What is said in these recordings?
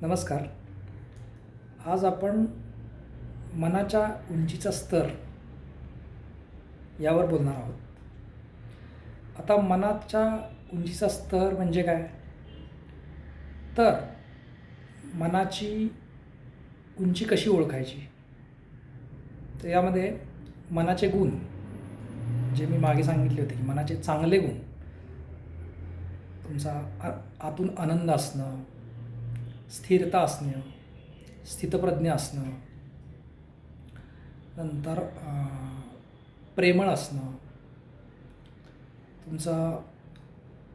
नमस्कार. आज आपण मनाच्या उंचीचा स्तर यावर बोलणार आहोत. आता मनाच्या उंचीचा स्तर म्हणजे काय? तर मनाची उंची कशी ओळखायची? तर यामध्ये मनाचे गुण जे मी मागे सांगितले होते की मनाचे चांगले गुण तुमचा आतून आनंद असणं स्थिरता असणं स्थितप्रज्ञ असणं नंतर प्रेमळ असणं तुमचा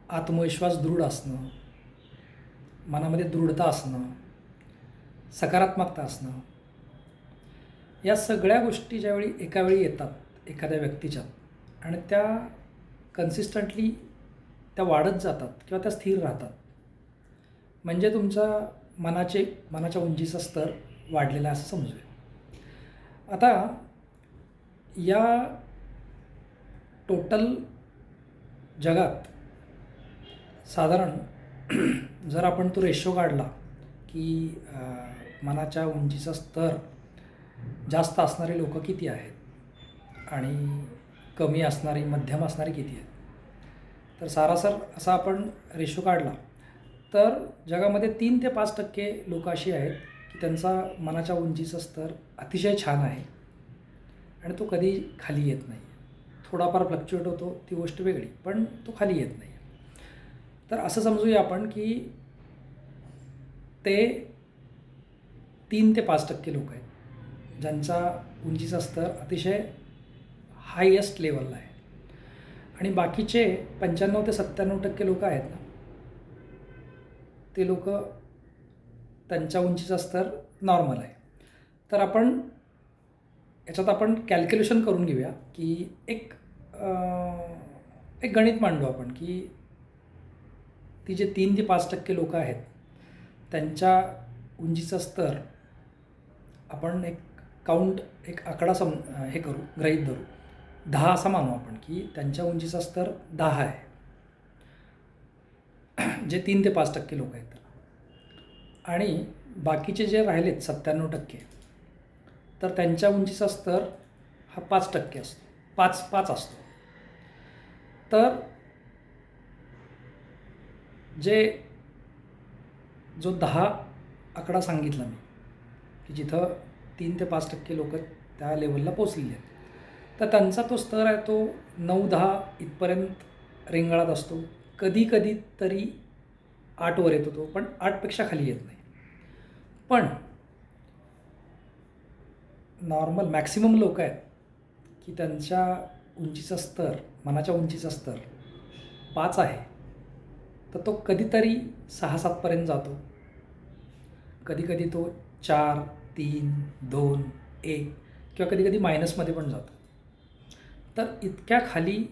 आत्मविश्वास दृढ असणं मनामध्ये दृढता असणं सकारात्मकता असणं या सगळ्या गोष्टी ज्यावेळी एका वेळी येतात एखाद्या व्यक्तीच्या आणि त्या कन्सिस्टंटली त्या वाढत जातात किंवा त्या स्थिर राहतात. म्हणजे तुमचा मनाचे मनाच्या उंचीचा स्तर वाढलेला आहे असं समजूया. आता या टोटल जगात साधारण जर आपण तो रेशो काढला की मनाच्या उंचीचा स्तर जास्त असणारे लोक किती आहेत आणि कमी असणारी मध्यम असणारी किती आहेत? तर सारासर असा आपण रेशो काढला तर जगामध्ये तीन ते पाच टक्के लोक अशी आहेत की त्यांचा मनाच्या उंचीचा स्तर अतिशय छान आहे. आणि तो कधी खाली येत नाही. थोडाफार फ्लक्च्युएट होतो ती गोष्ट वेगळी पण तो खाली येत नाही. तर असं समजूया आपण की ते तीन ते पाच टक्के लोक आहेत ज्यांचा उंचीचा स्तर अतिशय हायेस्ट लेवलला आहे. आणि बाकीचे पंच्याण्णव ते सत्त्याण्णव टक्के लोक आहेत ना ते लोक त्यांच्या उंचीचा स्तर नॉर्मल आहे. तर आपण याच्यात आपण कॅल्क्युलेशन करून घेऊया की एक एक गणित मांडू आपण की ती जे तीन ते पाच टक्के लोक आहेत त्यांच्या उंचीचा स्तर आपण एक काउंट एक आकडा सम हे करू गृहीत धरू. दहा असा मानू आपण की त्यांच्या उंचीचा स्तर दहा आहे. जे तीन ते पाच टक्के लोक आहेत. आणि बाकीचे जे राहिलेत सत्त्याण्णव टक्के तर त्यांच्या उंचीचा स्तर हा पाच टक्के असतो. पाच पाच असतो. तर जे जो दहा आकडा सांगितला मी की जिथं तीन ते पाच टक्के लोक त्या लेवलला पोचलेले आहेत तर त्यांचा तो स्तर आहे तो नऊ दहा इथपर्यंत रेंगाळत असतो. कधी कधी तरी आठवर येतो तो पण आठपेक्षा खाली येत नाही. पण नॉर्मल मॅक्सिमम लोक आहेत की त्यांच्या उंचीचा स्तर मनाच्या उंचीचा स्तर पाच आहे तर तो कधीतरी सहा सातपर्यंत जातो. कधीकधी तो चार तीन दोन एक किंवा कधी कधी मायनसमध्ये पण जातो. तर इतक्या खाली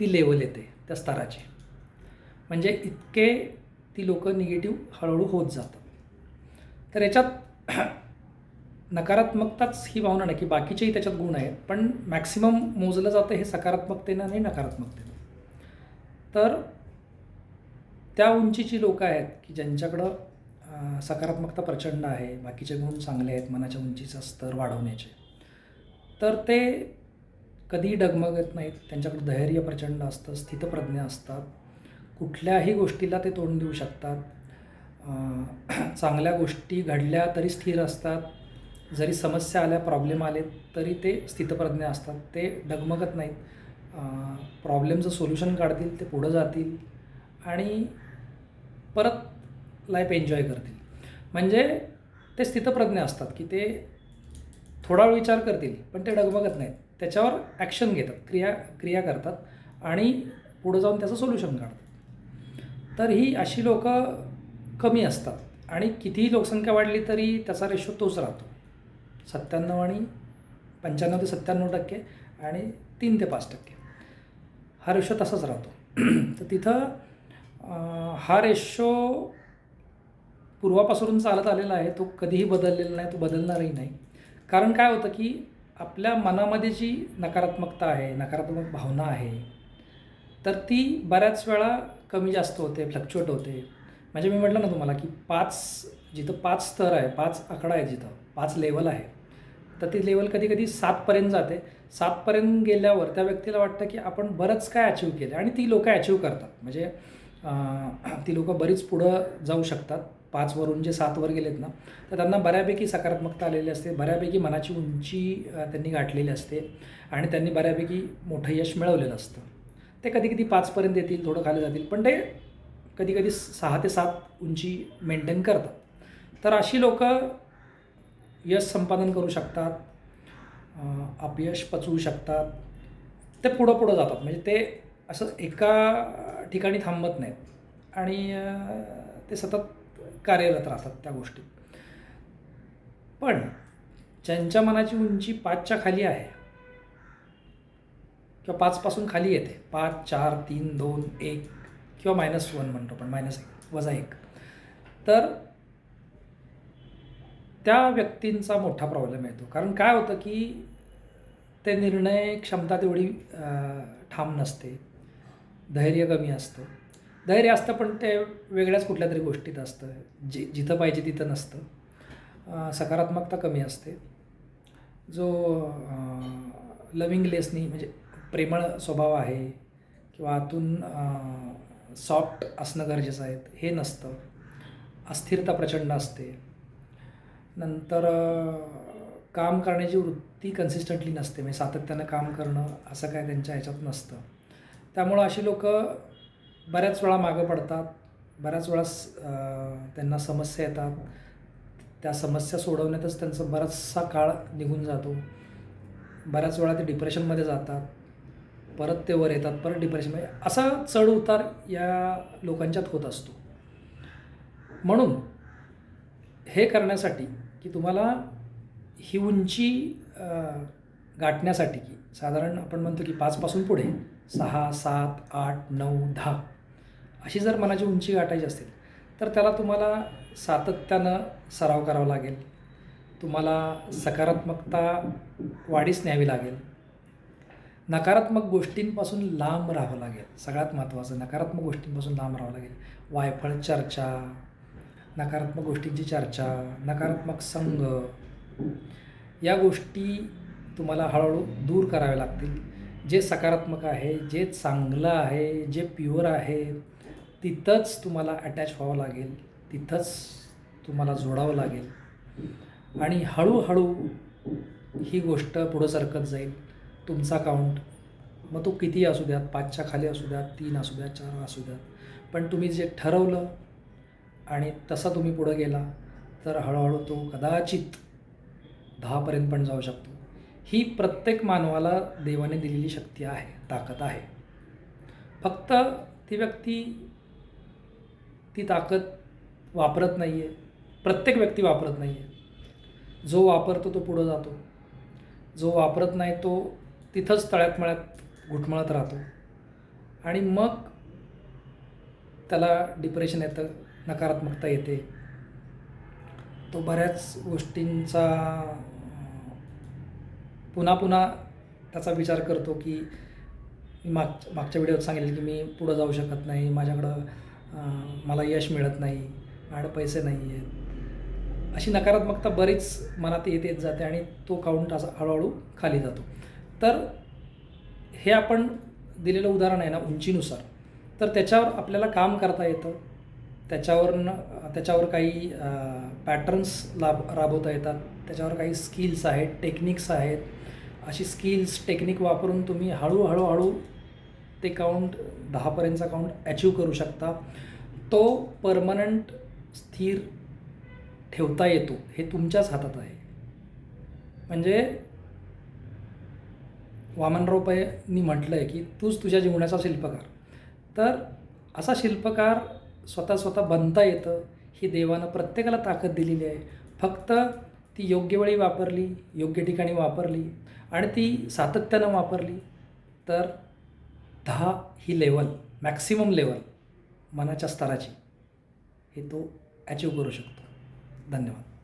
ती लेवल येते त्या स्तराची. म्हणजे इतके ती लोकं निगेटिव्ह हळूहळू होत जातात. तर याच्यात नकारात्मकताच ही भावना नाही की बाकीचेही त्याच्यात गुण आहेत पण मॅक्सिमम मोजलं जातं हे सकारात्मकतेनं आणि नकारात्मकतेनं. तर त्या उंचीची लोकं आहेत की ज्यांच्याकडं सकारात्मकता प्रचंड आहे बाकीचे गुण चांगले आहेत मनाच्या उंचीचा स्तर वाढवण्याचे तर ते कधीही डगमगत नाहीत. त्यांच्याकडे धैर्य प्रचंड असतं स्थितप्रज्ञ असतात. कुठल्याही गोष्टीला ते तोंड देऊ शकतात. चांगल्या गोष्टी घडल्या तरी स्थिर असतात. जरी समस्या आल्या प्रॉब्लेम आले तरी ते स्थितप्रज्ञ असतात. ते डगमगत नाहीत. प्रॉब्लेमचं सोल्युशन काढतील ते पुढं जातील आणि परत लाईफ एन्जॉय करतील. म्हणजे ते स्थितप्रज्ञ असतात की ते थोडा वेळ विचार करतील पण ते डगमगत नाहीत. त्याच्यावर ॲक्शन घेतात क्रिया क्रिया करतात आणि पुढं जाऊन त्याचं सोल्युशन काढतात. तर ही अशी लोकं कमी असतात. आणि कितीही लोकसंख्या वाढली तरी त्याचा रेशो तोच राहतो. सत्त्याण्णव आणि पंच्याण्णव ते सत्त्याण्णव टक्के आणि तीन ते पाच टक्के. हा रेशो तसाच राहतो. तर तिथं हा रेशो पूर्वापासून चालत आलेला आहे. तो कधीही बदललेला नाही तो बदलणारही नाही. कारण काय होतं की आपल्या मनामध्ये जी नकारात्मकता आहे नकारात्मक भावना आहे तर ती बऱ्याच वेळा कमी जास्त होते फ्लक्च्युएट होते. म्हणजे मी म्हटलं ना तुम्हाला की पाच जिथं पाच स्तर आहे पाच आकडा आहे जिथं पाच लेवल आहे तर ती लेवल कधी कधी सातपर्यंत जाते. सातपर्यंत गेल्यावर त्या व्यक्तीला वाटतं की आपण बरंच काय अचीव केलं आणि ती लोकं अचीव करतात. म्हणजे ती लोकं बरीच पुढं जाऊ शकतात. पाचवरून जे सातवर गेलेत ना तर त्यांना बऱ्यापैकी सकारात्मकता आलेली असते बऱ्यापैकी मनाची उंची त्यांनी गाठलेली असते आणि त्यांनी बऱ्यापैकी मोठं यश मिळवलेलं असतं. ते कधी कधी पाचपर्यंत येतील थोडं खाली जातील. पण ते कधी कधी सहा ते सात उंची मेंटेन करतात. तर अशी लोकं यश संपादन करू शकतात अपयश पचवू शकतात. ते पुढं पुढं जातात. म्हणजे ते असं एका ठिकाणी थांबत नाहीत. आणि ते सतत कार्यरत राहतात त्या गोष्टीत. पण ज्यांच्या मनाची उंची पाचच्या खाली आहे किंवा पाचपासून खाली येते. पाच चार तीन दोन एक किंवा मायनस वन म्हणतो पण मायनस एक वजा एक. तर त्या व्यक्तींचा मोठा प्रॉब्लेम येतो. कारण काय होतं की ते निर्णय क्षमता तेवढी ठाम नसते. धैर्य कमी असतं. धैर्य असतं पण ते वेगळ्याच कुठल्या तरी गोष्टीत असतं. जि जिथं पाहिजे तिथं नसतं. सकारात्मकता कमी असते. जो लविंगलेसनी म्हणजे प्रेमळ स्वभाव आहे किंवा आतून सॉफ्ट असणं गरजेचं आहे हे नसतं. अस्थिरता प्रचंड असते. नंतर काम करण्याची वृत्ती कन्सिस्टंटली नसते. म्हणजे सातत्यानं काम करणं असं काय त्यांच्या ह्याच्यात नसतं. त्यामुळं अशी लोक बऱ्याच वेळा मागं पडतात. बऱ्याच वेळा त्यांना समस्या येतात. त्या समस्या सोडवण्यातच त्यांचा बराचसा काळ निघून जातो. बऱ्याच वेळा ते डिप्रेशनमध्ये जातात. परत ते वर येतात परत डिप्रेशनमध्ये असा चढ उतार या लोकांच्यात होत असतो. म्हणून हे करण्यासाठी की तुम्हाला ही उंची गाठण्यासाठी की साधारण आपण म्हणतो की पाचपासून पुढे सहा सात आठ नऊ दहा अशी जर मनाची उंची गाठायची असेल तर त्याला तुम्हाला सातत्यानं सराव करावा लागेल. तुम्हाला सकारात्मकता वाढीस न्यावी लागेल. नकारात्मक गोष्टींपासून लांब राहावं लागेल. सगळ्यात महत्त्वाचं नकारात्मक गोष्टींपासून लांब राहावं लागेल. वायफळ चर्चा नकारात्मक गोष्टींची चर्चा नकारात्मक संघ या गोष्टी तुम्हाला हळूहळू दूर कराव्या लागतील. जे सकारात्मक आहे जे चांगलं आहे जे प्युअर आहे तिथंच तुम्हाला अटॅच व्हावं लागेल तिथंच तुम्हाला जोडावं लागेल. आणि हळूहळू ही गोष्ट पुढं सरकत जाईल. तुमचा काउंट मग तो किती असू द्यात? पाचच्या खाली असू द्यात तीन असू द्यात चार असू द्यात. पण तुम्ही जे ठरवलं आणि तसा तुम्ही पुढं गेला तर हळूहळू तो कदाचित दहापर्यंत पण जाऊ शकतो. ही प्रत्येक मानवाला देवाने दिलेली शक्ती आहे ताकद आहे. फक्त ती व्यक्ती ती ताकद वापरत नाही आहे प्रत्येक व्यक्ती वापरत नाही आहे जो वापरतो तो पुढं जातो. जो वापरत नाही तो तिथंच तळ्यात मळ्यात घुटमळत राहतो. आणि मग त्याला डिप्रेशन येतं नकारात्मकता येते. तो बऱ्याच गोष्टींचा पुन्हा पुन्हा त्याचा विचार करतो की मी माग मागच्या व्हिडिओत सांगितलं की मी पुढं जाऊ शकत नाही माझ्याकडं मला यश मिळत नाही माझ्याकडे पैसे नाही आहेत. अशी नकारात्मकता बरीच मनात येत येत जाते आणि तो काउंट असा हळूहळू खाली जातो. तर हे आपण दिलेलं उदाहरण आहे ना उंचीनुसार. तर त्याच्यावर आपल्याला काम करता येतं. त्याच्यावरनं त्याच्यावर काही पॅटर्न्स लाभ राबवता येतात. त्याच्यावर काही स्किल्स आहेत टेक्निक्स आहेत. अशी स्किल्स टेक्निक वापरून तुम्ही हळूहळू हळू ते काउंट दहापर्यंतचा काउंट अचीव करू शकता. तो परमनंट स्थिर ठेवता येतो. हे तुमच्याच हातात आहे. म्हणजे वामनराव पैनी म्हटलं आहे की तूच तुझ्या जीवनाचा शिल्पकार. तर असा शिल्पकार स्वतः स्वतः बनता येतं ही देवानं प्रत्येकाला ताकद दिलेली आहे. फक्त ती योग्य वेळी वापरली योग्य ठिकाणी वापरली आणि ती सातत्यानं वापरली तर दहा ही लेवल मॅक्सिमम लेवल मनाच्या स्तराची. हे तो अचीव करू शकतो. धन्यवाद.